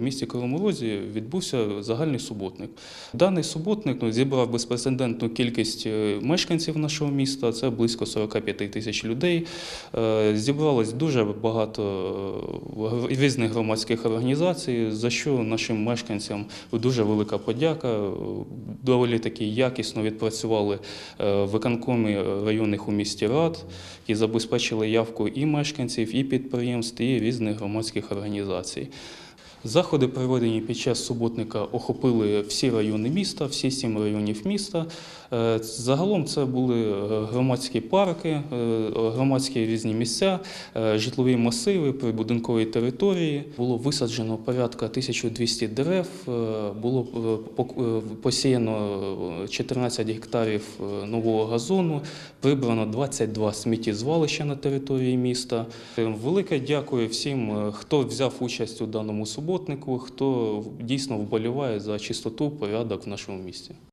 в місті Кривому Розі відбувся загальний суботник. Даний суботник ну, зібрав безпрецедентну кількість е, мешканців нашого міста, це близько 45 тисяч людей. Е, Зібралось дуже багато е, різних громадських організацій, за що нашим мешканцям дуже велика подяка. Доволі таки якісно відпрацювали е, виконкомі районних у місті рад, які забезпечили явку і мешканців, і підприємств, і різних громадських організацій. Заходи, проведені під час суботника, охопили всі райони міста, всі сім районів міста. Е, Загалом це були е, громадські парки, е, громадські різні місця, житлові масиви, прибудинкові території. Було висаджено порядка 1200 дерев, було посіяно е, 14 гектарів нового газону, прибрано 22 сміттєзвалища на території міста. Велике дякую всім, хто взяв участь у даному суботнику, хто дійсно вболіває за чистоту, порядок в нашому місті.